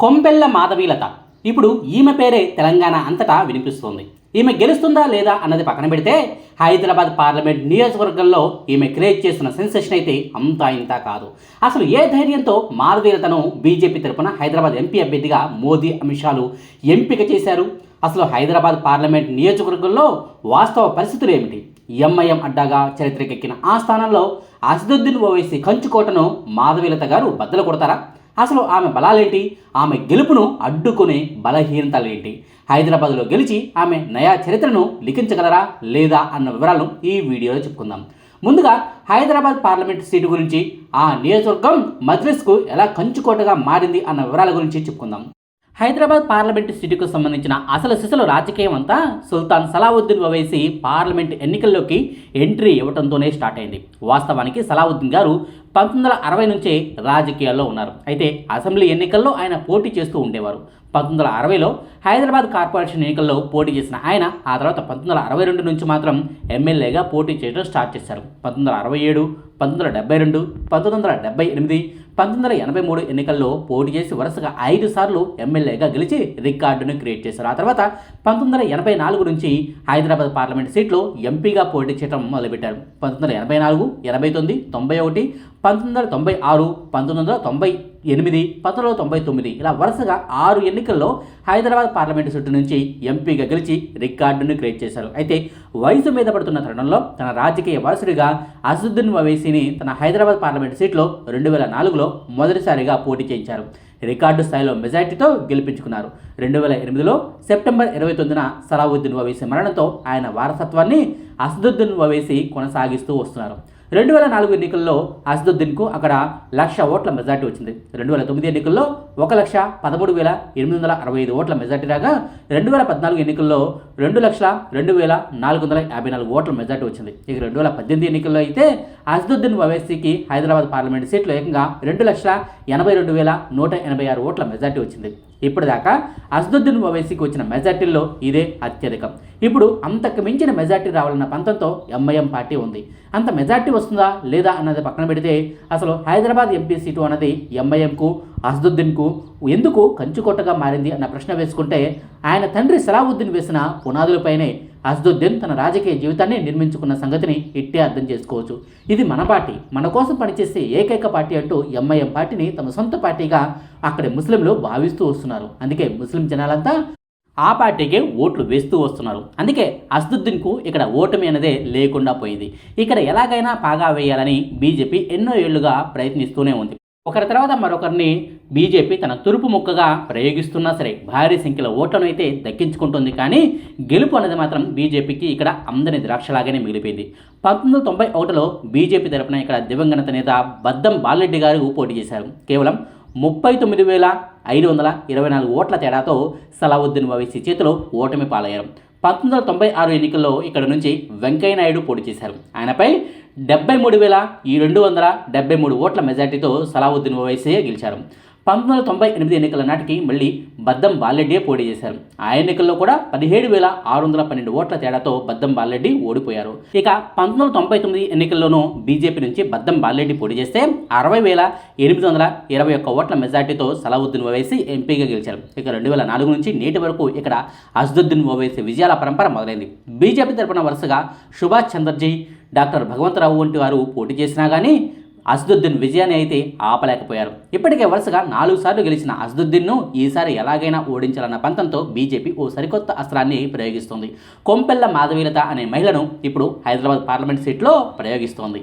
కొంబెల్ల మాధవీలత. ఇప్పుడు ఈమె పేరే తెలంగాణ అంతటా వినిపిస్తోంది. ఈమె గెలుస్తుందా లేదా అన్నది పక్కన పెడితే హైదరాబాద్ పార్లమెంట్ నియోజకవర్గంలో ఈమె క్రియేట్ చేస్తున్న సెన్సేషన్ అయితే అంతా ఇంత కాదు. అసలు ఏ ధైర్యంతో మాధవీలతను బీజేపీ తరపున హైదరాబాద్ ఎంపీ అభ్యర్థిగా మోదీ అమిత్ షాలు ఎంపిక చేశారు? అసలు హైదరాబాద్ పార్లమెంట్ నియోజకవర్గంలో వాస్తవ పరిస్థితులు ఏమిటి? ఎంఐఎం అడ్డాగా చరిత్రకెక్కిన ఆ స్థానంలో అసదుద్దీన్ ఓవైసీ కంచుకోటను మాధవీలత గారు బద్దలు కొడతారా? అసలు ఆమె బలాలేంటి? ఆమె గెలుపును అడ్డుకునే బలహీనతలేంటి? హైదరాబాద్లో గెలిచి ఆమె నయా చరిత్రను లిఖించగలరా లేదా అన్న వివరాలను ఈ వీడియోలో చెప్పుకుందాం. ముందుగా హైదరాబాద్ పార్లమెంట్ సీటు గురించి ఆ నియోజకవర్గం మజ్లిస్కు ఎలా కంచుకోటగా మారింది అన్న వివరాల గురించి చెప్పుకుందాం. హైదరాబాద్ పార్లమెంటు సీటుకు సంబంధించిన అసలు సిసలు రాజకీయం అంతా సుల్తాన్ సలావుద్దీన్ ఓవైసీ పార్లమెంట్ ఎన్నికల్లోకి ఎంట్రీ ఇవ్వడంతోనే స్టార్ట్ అయింది. వాస్తవానికి సలావుద్దీన్ గారు పంతొమ్మిది వందల అరవై నుంచే రాజకీయాల్లో ఉన్నారు. అయితే అసెంబ్లీ ఎన్నికల్లో ఆయన పోటీ చేస్తూ ఉండేవారు. పంతొమ్మిది వందల అరవైలో హైదరాబాద్ కార్పొరేషన్ ఎన్నికల్లో పోటీ చేసిన ఆయన ఆ తర్వాత పంతొమ్మిది వందల అరవై రెండు నుంచి మాత్రం ఎమ్మెల్యేగా పోటీ చేయడం స్టార్ట్ చేశారు. పంతొమ్మిది వందల అరవై ఏడు పంతొమ్మిది వందల డెబ్బై రెండు పంతొమ్మిది వందల డెబ్బై ఎనిమిది పంతొమ్మిది వందల ఎనభై మూడు ఎన్నికల్లో పోటీ చేసి వరుసగా ఐదు సార్లు ఎమ్మెల్యేగా గెలిచి రికార్డును క్రియేట్ చేశారు. ఆ తర్వాత పంతొమ్మిది వందల ఎనభై నాలుగు నుంచి హైదరాబాద్ పార్లమెంట్ సీట్లో ఎంపీగా పోటీ చేయడం మొదలుపెట్టారు. పంతొమ్మిది వందల ఎనభై నాలుగు ఎనభై తొమ్మిది తొంభై ఒకటి పంతొమ్మిది వందల తొంభై ఆరు పంతొమ్మిది వందల తొంభై ఎనిమిది పంతొమ్మిది వందల తొంభై తొమ్మిది ఇలా వరుసగా ఆరు ఎన్నికల్లో హైదరాబాద్ పార్లమెంటు సీటు నుంచి ఎంపీగా గెలిచి రికార్డును క్రియేట్ చేశారు. అయితే వయసు మీద పడుతున్న తరుణంలో తన రాజకీయ వారసుడిగా అసదుద్దీన్ ఓవైసీని తన హైదరాబాద్ పార్లమెంటు సీట్లో రెండు వేల నాలుగులో మొదటిసారిగా పోటీ చేయించారు. రికార్డు స్థాయిలో మెజార్టీతో గెలిపించుకున్నారు. రెండు వేల ఎనిమిదిలో సెప్టెంబర్ ఇరవై తొమ్మిదిన సలావుద్దీన్ ఓవైసీ మరణంతో ఆయన వారసత్వాన్ని అసదుద్దీన్ ఓవైసీ కొనసాగిస్తూ వస్తున్నారు. రెండు వేల నాలుగు ఎన్నికల్లో అసదుద్దీన్కు అక్కడ లక్ష ఓట్ల మెజార్టీ వచ్చింది. రెండు వేల తొమ్మిది ఎన్నికల్లో ఒక లక్ష పదమూడు వేల ఎనిమిది వందల అరవై ఐదు ఓట్ల మెజార్టీ రాగా రెండు వేల పద్నాలుగు ఎన్నికల్లో రెండు లక్షల రెండు వేల నాలుగు వందల యాభై నాలుగు ఓట్ల మెజార్టీ వచ్చింది. ఇక రెండు వేల పద్దెనిమిది ఎన్నికల్లో అయితే అసదుద్దీన్ ఓవైసీకి హైదరాబాద్ పార్లమెంట్ సీట్లు ఏకంగా రెండు లక్షల ఎనభై రెండు వేల నూట ఎనభై ఆరు ఓట్ల మెజార్టీ వచ్చింది. ఇప్పటిదాకా అసదుద్దీన్ ఓవైసీకి వచ్చిన మెజార్టీల్లో ఇదే అత్యధికం. ఇప్పుడు అంతకు మించిన మెజార్టీ రావాలన్న పంతంతో ఎంఐఎం పార్టీ ఉంది. అంత మెజార్టీ వస్తుందా లేదా అన్నది పక్కన పెడితే అసలు హైదరాబాద్ ఎంపీ సీటు అన్నది ఎంఐఎంకు అసదుద్దీన్కు ఎందుకు కంచుకోటగా మారింది అన్న ప్రశ్న వేసుకుంటే ఆయన తండ్రి సలావుద్దీన్ వేసిన పునాదులపైనే అసదుద్దీన్ తన రాజకీయ జీవితాన్ని నిర్మించుకున్న సంగతిని ఇట్టే అర్థం చేసుకోవచ్చు. ఇది మన పార్టీ మన కోసం పనిచేసే ఏకైక పార్టీ అంటూ ఎంఐఎం పార్టీని తమ సొంత పార్టీగా అక్కడి ముస్లింలు భావిస్తూ వస్తున్నారు. అందుకే ముస్లిం జనాలంతా ఆ పార్టీకే ఓట్లు వేస్తూ వస్తున్నారు. అందుకే అసదుద్దీన్కు ఇక్కడ ఓటమి అనేదే లేకుండా పోయింది. ఇక్కడ ఎలాగైనా పాగా వేయాలని బీజేపీ ఎన్నో ఏళ్ళుగా ప్రయత్నిస్తూనే ఉంది. ఒకరి తర్వాత మరొకరిని బీజేపీ తన తురుపు ముక్కగా ప్రయోగిస్తున్నా సరే భారీ సంఖ్యలో ఓట్లను అయితే దక్కించుకుంటుంది. కానీ గెలుపు అనేది మాత్రం బీజేపీకి ఇక్కడ అందని ద్రాక్షలాగానే మిగిలిపోయింది. పంతొమ్మిది వందల తొంభై ఒకటిలో బీజేపీ తరపున ఇక్కడ దివంగత నేత బద్దం బాలరెడ్డి గారు పోటీ చేశారు. కేవలం ముప్పై తొమ్మిది వేల ఐదు వందల ఇరవై నాలుగు ఓట్ల తేడాతో సలావుద్దీన్ ఓవైసీ చేతిలో ఓటమి పాలయ్యారు. పంతొమ్మిది వందల తొంభై ఆరు ఎన్నికల్లో ఇక్కడ నుంచి వెంకయ్య నాయుడు పోటీ చేశారు. ఆయనపై డెబ్బై మూడు వేల ఈ రెండు వందల డెబ్బై మూడు ఓట్ల మెజార్టీతో సలావుద్దీన్ ఓవైసీ గెలిచారు. పంతొమ్మిది వందల తొంభై ఎనిమిది ఎన్నికల నాటికి మళ్ళీ బద్దం బాలెడ్డియే పోటీ చేశారు. ఆ ఎన్నికల్లో కూడా పదిహేడు వేల ఆరు వందల పన్నెండు ఓట్ల తేడాతో బద్దం బాలెడ్డి ఓడిపోయారు. ఇక పంతొమ్మిది వందల తొంభై తొమ్మిది ఎన్నికల్లోనూ బీజేపీ నుంచి బద్దం బాలెడ్డి పోటీ చేస్తే అరవై వేల ఎనిమిది వందల ఇరవై ఒక్క ఓట్ల మెజార్టీతో సలావుద్దీన్ ఓవైసీ ఎంపీగా గెలిచారు. ఇక రెండు వేల నాలుగు నుంచి నేటి వరకు ఇక్కడ అసదుద్దీన్ ఓవైసీ విజయాల పరంపర మొదలైంది. బీజేపీ తరపున వరుసగా సుభాష్ చంద్రజీ డాక్టర్ భగవంతరావు వంటి వారు పోటీ చేసినా కానీ అసదుద్దీన్ విజయాన్ని అయితే ఆపలేకపోయారు. ఇప్పటికే వరుసగా నాలుగు సార్లు గెలిచిన అసదుద్దీన్ను ఈసారి ఎలాగైనా ఓడించాలన్న పంతంతో బీజేపీ ఓ సరికొత్త అస్త్రాన్ని ప్రయోగిస్తోంది. కొంపెల్ల మాధవీలత అనే మహిళను ఇప్పుడు హైదరాబాద్ పార్లమెంట్ సీట్లో ప్రయోగిస్తోంది.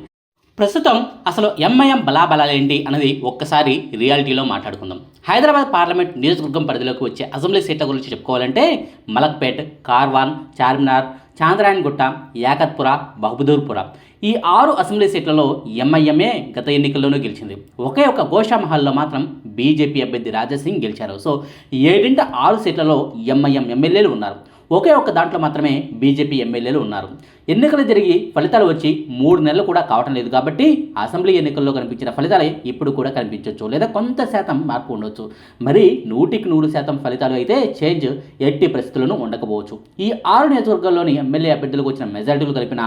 ప్రస్తుతం అసలు ఎంఐఎం బలాబలాలేంటి అనేది ఒక్కసారి రియాలిటీలో మాట్లాడుకుందాం. హైదరాబాద్ పార్లమెంట్ నియోజకవర్గం పరిధిలోకి వచ్చే అసెంబ్లీ సీట్ల గురించి చెప్పుకోవాలంటే మలక్పేట్ కార్వాన్ చార్మినార్ చాంద్రాయణగుట్ట యాకత్పుర బహబుదూర్పుర. ఈ ఆరు అసెంబ్లీ సీట్లలో ఎంఐఎంఏ గత ఎన్నికల్లోనూ గెలిచింది. ఒకే ఒక గోషామహల్లో మాత్రం బీజేపీ అభ్యర్థి రాజాసింగ్ గెలిచారు. సో ఏడింట ఆరు సీట్లలో ఎంఐఎం ఎమ్మెల్యేలు ఉన్నారు. ఒకే ఒక్క దాంట్లో మాత్రమే బీజేపీ ఎమ్మెల్యేలు ఉన్నారు. ఎన్నికలు జరిగి ఫలితాలు వచ్చి మూడు నెలలు కూడా కావటం లేదు కాబట్టి అసెంబ్లీ ఎన్నికల్లో కనిపించిన ఫలితాలే ఇప్పుడు కూడా కనిపించవచ్చు లేదా కొంత శాతం మార్పు ఉండొచ్చు. మరి నూటికి నూరు శాతం ఫలితాలు అయితే చేంజ్ ఎట్టి పరిస్థితులను ఉండకపోవచ్చు. ఈ ఆరు నియోజకవర్గాల్లోని ఎమ్మెల్యే అభ్యర్థులకు వచ్చిన మెజార్టీలు కలిపిన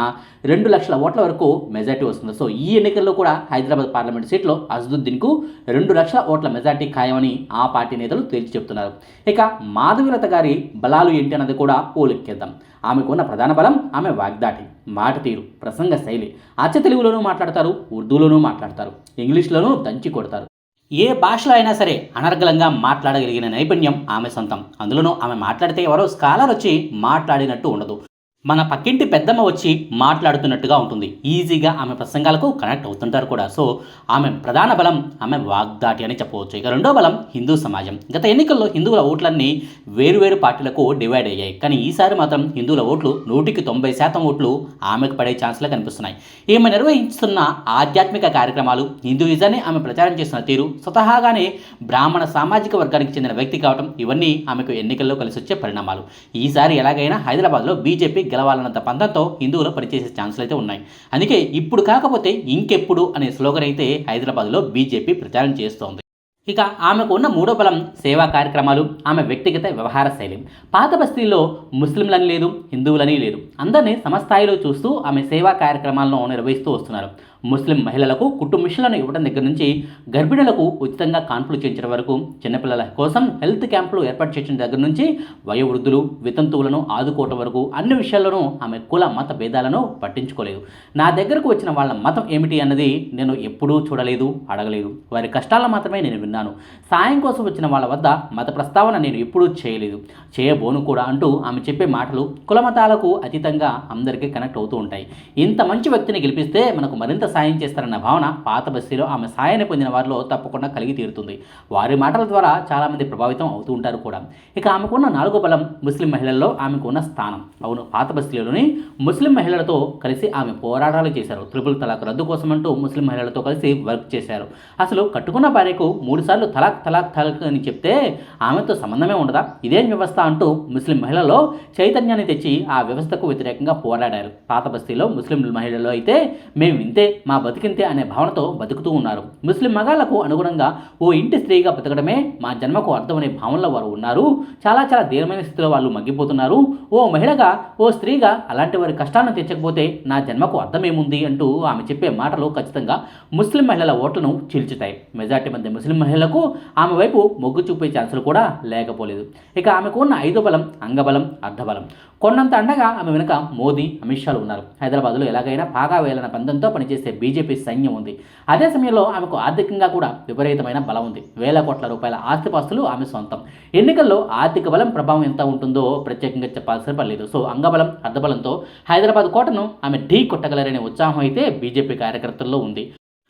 రెండు లక్షల ఓట్ల వరకు మెజార్టీ వస్తుంది. సో ఈ ఎన్నికల్లో కూడా హైదరాబాద్ పార్లమెంట్ సీట్లో అజదుద్దీన్కు రెండు లక్షల ఓట్ల మెజార్టీ ఖాయమని ఆ పార్టీ నేతలు తేల్చి చెప్తున్నారు. ఇక మాధవీలత గారి బలాలు ఏంటి అన్నది కూడా పోలెక్కేద్దాం. ఆమెకున్న ప్రధాన బలం ఆమె వాగ్దాటి మాట తీరు ప్రసంగ శైలి అచ్చ తెలుగులోనూ మాట్లాడతారు ఉర్దూలోనూ మాట్లాడతారు ఇంగ్లీష్లోనూ దంచి కొడతారు. ఏ భాషలో అయినా సరే అనర్గళంగా మాట్లాడగలిగిన నైపుణ్యం ఆమె సొంతం. అందులోనూ ఆమె మాట్లాడితే ఎవరో స్కాలర్ వచ్చి మాట్లాడినట్టు ఉండదు. మన పక్కింటి పెద్దమ్మ వచ్చి మాట్లాడుతున్నట్టుగా ఉంటుంది. ఈజీగా ఆమె ప్రసంగాలకు కనెక్ట్ అవుతుంటారు కూడా. సో ఆమె ప్రధాన బలం ఆమె వాగ్దాటి అని చెప్పవచ్చు. ఇక రెండో బలం హిందూ సమాజం. గత ఎన్నికల్లో హిందువుల ఓట్లన్నీ వేరువేరు పార్టీలకు డివైడ్ అయ్యాయి. కానీ ఈసారి మాత్రం హిందువుల ఓట్లు నూటికి తొంభై శాతం ఓట్లు ఆమెకు పడే ఛాన్సులే కనిపిస్తున్నాయి. ఈమె నిర్వహిస్తున్న ఆధ్యాత్మిక కార్యక్రమాలు హిందూయిజాన్ని ఆమె ప్రచారం చేస్తున్న తీరు స్వతహాగానే బ్రాహ్మణ సామాజిక వర్గానికి చెందిన వ్యక్తి కావటం ఇవన్నీ ఆమెకు ఎన్నికల్లో కలిసి వచ్చే పరిణామాలు. ఈసారి ఎలాగైనా హైదరాబాద్లో బీజేపీ గెలవాలన్నంత పంతంతో హిందువులు పనిచేసే ఛాన్సులు అయితే ఉన్నాయి. అందుకే ఇప్పుడు కాకపోతే ఇంకెప్పుడు అనే స్లోగన్ అయితే హైదరాబాద్లో బీజేపీ ప్రచారం చేస్తోంది. ఇక ఆమెకు ఉన్న మూడో బలం సేవా కార్యక్రమాలు ఆమె వ్యక్తిగత వ్యవహార శైలి. పాత బస్తీల్లో ముస్లింలని లేదు హిందువులని లేదు. అందరినీ సమస్థాయిలో చూస్తూ ఆమె సేవా కార్యక్రమాలను నిర్వహిస్తూ వస్తున్నారు. ముస్లిం మహిళలకు కుటుంబ మిషన్లను ఇవ్వడం దగ్గర నుంచి గర్భిణులకు ఉచితంగా కాన్పులు చేయించడం వరకు చిన్నపిల్లల కోసం హెల్త్ క్యాంపులు ఏర్పాటు చేసిన దగ్గర నుంచి వయోవృద్ధులు వితంతువులను ఆదుకోవటం వరకు అన్ని విషయాల్లోనూ ఆమె కుల మత భేదాలను పట్టించుకోలేదు. నా దగ్గరకు వచ్చిన వాళ్ళ మతం ఏమిటి అన్నది నేను ఎప్పుడూ చూడలేదు అడగలేదు. వారి కష్టాలను మాత్రమే నేను విన్నాను. సాయం కోసం వచ్చిన వాళ్ళ వద్ద మత ప్రస్తావన నేను ఎప్పుడూ చేయలేదు. చేయబోను కూడా అంటూ ఆమె చెప్పే మాటలు కుల మతాలకు అతీతంగా అందరికీ కనెక్ట్ అవుతూ ఉంటాయి. ఇంత మంచి వ్యక్తిని గెలిపిస్తే మనకు మరింత సాయం చేస్తారన్న భావన పాత బస్తీలో ఆమె సాయాన్ని పొందిన వారిలో తప్పకుండా కలిగి తీరుతుంది. వారి మాటల ద్వారా చాలామంది ప్రభావితం అవుతూ ఉంటారు కూడా. ఇక ఆమెకున్న నాలుగో బలం ముస్లిం మహిళల్లో ఆమెకున్న స్థానం. అవును పాత బస్తీలోని ముస్లిం మహిళలతో కలిసి ఆమె పోరాటాలు చేశారు. త్రిపుల్ తలాక్ రద్దు కోసం అంటూ ముస్లిం మహిళలతో కలిసి వర్క్ చేశారు. అసలు కట్టుకున్న భార్యకు మూడు సార్లు తలాక్ తలాక్ తలాక్ అని చెప్తే ఆమెతో సంబంధమే ఉండదా? ఇదేం వ్యవస్థ అంటూ ముస్లిం మహిళల్లో చైతన్యాన్ని తెచ్చి ఆ వ్యవస్థకు వ్యతిరేకంగా పోరాడారు. పాత బస్తీలో ముస్లిం మహిళల్లో అయితే మేము ఇంతే మా బతికింతే అనే భావనతో బతుకుతూ ఉన్నారు. ముస్లిం మగాళ్ళకు అనుగుణంగా ఓ ఇంటి స్త్రీగా బతకడమే మా జన్మకు అర్థమనే భావనలో వారు ఉన్నారు. చాలా చాలా దీనమైన స్థితిలో వాళ్ళు మగ్గిపోతున్నారు. ఓ మహిళగా ఓ స్త్రీగా అలాంటి వారి కష్టాలను తెచ్చకపోతే నా జన్మకు అర్థమేముంది అంటూ ఆమె చెప్పే మాటలు ఖచ్చితంగా ముస్లిం మహిళల ఓట్లను చీల్చుతాయి. మెజార్టీ మంది ముస్లిం మహిళలకు ఆమె వైపు మొగ్గు చూపే ఛాన్సులు కూడా లేకపోలేదు. ఇక ఆమెకు ఉన్న ఐదో బలం అంగబలం అర్ధబలం. కొన్నంత అండగా ఆమె వెనుక మోదీ అమిత్ షాలు ఉన్నారు. హైదరాబాద్లో ఎలాగైనా పాగా వేయాలన్న పందంతో పనిచేసే బీజేపీ సైన్యం ఉంది. అదే సమయంలో ఆమెకు ఆర్థికంగా కూడా విపరీతమైన బలం ఉంది. వేల కోట్ల రూపాయల ఆస్తిపాస్తులు ఆమె సొంతం. ఎన్నికల్లో ఆర్థిక బలం ప్రభావం ఎంత ఉంటుందో ప్రత్యేకంగా చెప్పాల్సిన పర్లేదు సో అంగబలం అర్ధబలంతో హైదరాబాద్ కోటను ఆమె ఢీ కొట్టగలరనే ఉత్సాహం అయితే బీజేపీ కార్యకర్తల్లో ఉంది.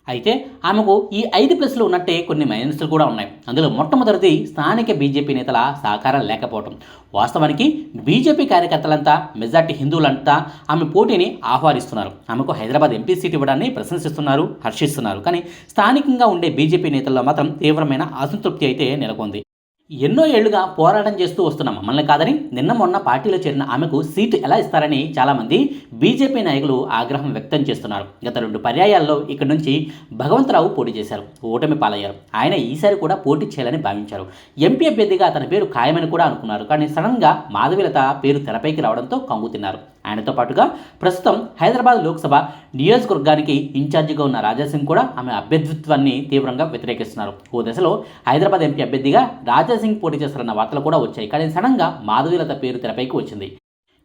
అయితే ఆమెకు ఈ ఐదు ప్లస్లు ఉన్నట్టే కొన్ని మైనస్లు కూడా ఉన్నాయి. అందులో మొట్టమొదటిది స్థానిక బీజేపీ నేతల సహకారం లేకపోవడం వాస్తవానికి బీజేపీ కార్యకర్తలంతా మెజార్టీ హిందువులంతా ఆమె పోటీని ఆహ్వానిస్తున్నారు. ఆమెకు హైదరాబాద్ ఎంపీ సీట్ ఇవ్వడాన్ని ప్రశంసిస్తున్నారు హర్షిస్తున్నారు. కానీ స్థానికంగా ఉండే బీజేపీ నేతల్లో మాత్రం తీవ్రమైన అసంతృప్తి అయితే నెలకొంది. ఎన్నో ఏళ్ళుగా పోరాటం చేస్తూ వస్తున్న. మమ్మల్ని కాదని నిన్న మొన్న పార్టీలో చేరిన ఆమెకు సీటు ఎలా ఇస్తారని చాలామంది బీజేపీ నాయకులు ఆగ్రహం వ్యక్తం చేస్తున్నారు. గత రెండు పర్యాయాల్లో ఇక్కడి నుంచి భగవంతరావు పోటీ చేశారు. ఓటమి పాలయ్యారు. ఆయన ఈసారి కూడా పోటీ చేయాలని భావించారు. ఎంపీ అభ్యర్థిగా తన పేరు ఖాయమని కూడా అనుకున్నారు. కానీ సడన్గా మాధవిలత పేరు తెరపైకి రావడంతో కంగుతిన్నారు ఆయనతో పాటుగా ప్రస్తుతం హైదరాబాద్ లోక్సభ నియోజకవర్గానికి ఇన్ఛార్జిగా ఉన్న రాజాసింగ్ కూడా ఆమె అభ్యర్థిత్వాన్ని తీవ్రంగా వ్యతిరేకిస్తున్నారు. ఓ దశలో హైదరాబాద్ ఎంపీ అభ్యర్థిగా రాజా సింగ్ పోటీ చేస్తారన్న వార్తలు కూడా వచ్చాయి. కానీ సడన్గా మాధవీలత పేరు తెరపైకి వచ్చింది.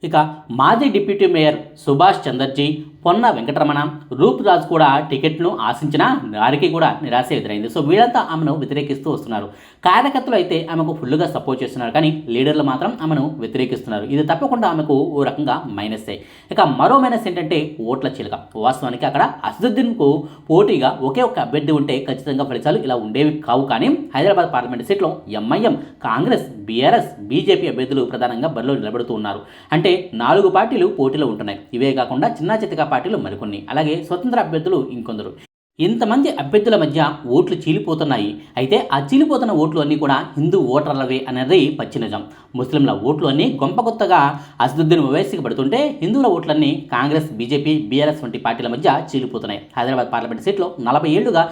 ఇక మాజీ డిప్యూటీ మేయర్ సుభాష్ చందర్జీ పొన్న వెంకటరమణ రూప్ రాజ్ కూడా టికెట్ను ఆశించిన వారికి కూడా నిరాశ ఎదురైంది. సో వీళ్ళంతా ఆమెను వ్యతిరేకిస్తూ వస్తున్నారు. కార్యకర్తలు అయితే ఆమెకు ఫుల్గా సపోర్ట్ చేస్తున్నారు. కానీ లీడర్లు మాత్రం ఆమెను వ్యతిరేకిస్తున్నారు. ఇది తప్పకుండా ఆమెకు ఓ రకంగా మైనస్సే ఇక మరో మైనస్ ఏంటంటే ఓట్ల చిలుక. వాస్తవానికి అక్కడ అసదుద్దీన్కు పోటీగా ఒకే ఒక అభ్యర్థి ఉంటే ఖచ్చితంగా ఫలితాలు ఇలా ఉండేవి కావు. కానీ హైదరాబాద్ పార్లమెంట్ సీట్లో ఎంఐఎం కాంగ్రెస్ బీఆర్ఎస్ బీజేపీ అభ్యర్థులు ప్రధానంగా బరిలో నిలబడుతూ ఉన్నారు. అంటే నాలుగు పార్టీలు పోటీలో ఉంటున్నాయి. ఇవే కాకుండా చిన్న చితక పార్టీలు మరికొన్ని. అలాగే స్వతంత్ర అభ్యర్థులు ఇంకొందరు. ఇంతమంది అభ్యర్థుల మధ్య ఓట్లు చీలిపోతున్నాయి. అయితే ఆ చీలిపోతున్న ఓట్లు అన్నీ కూడా హిందూ ఓటర్లవే అనేది పచ్చి నిజం ముస్లింల ఓట్లు అన్నీ గొంపగొత్తగా అసదుద్దీన్ ఓవైసీకి పడుతుంటే హిందువుల ఓట్లన్నీ కాంగ్రెస్ బీజేపీ బీఆర్ఎస్ వంటి పార్టీల మధ్య చీలిపోతున్నాయి. హైదరాబాద్ పార్లమెంట్ సీట్లో నలభై ఏళ్ళుగా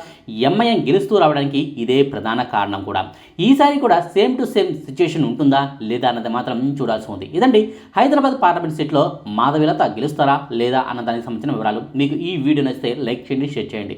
ఎంఐఎం గెలుస్తూ రావడానికి ఇదే ప్రధాన కారణం కూడా. ఈసారి కూడా సేమ్ టు సేమ్ సిచ్యుయేషన్ ఉంటుందా లేదా అన్నది మాత్రం చూడాల్సి ఉంది. ఇదండి హైదరాబాద్ పార్లమెంట్ సీట్లో మాధవిలత గెలుస్తారా లేదా అన్న దానికి సంబంధించిన వివరాలు. మీకు ఈ వీడియో నచ్చితే లైక్ చేయండి షేర్ చేయండి.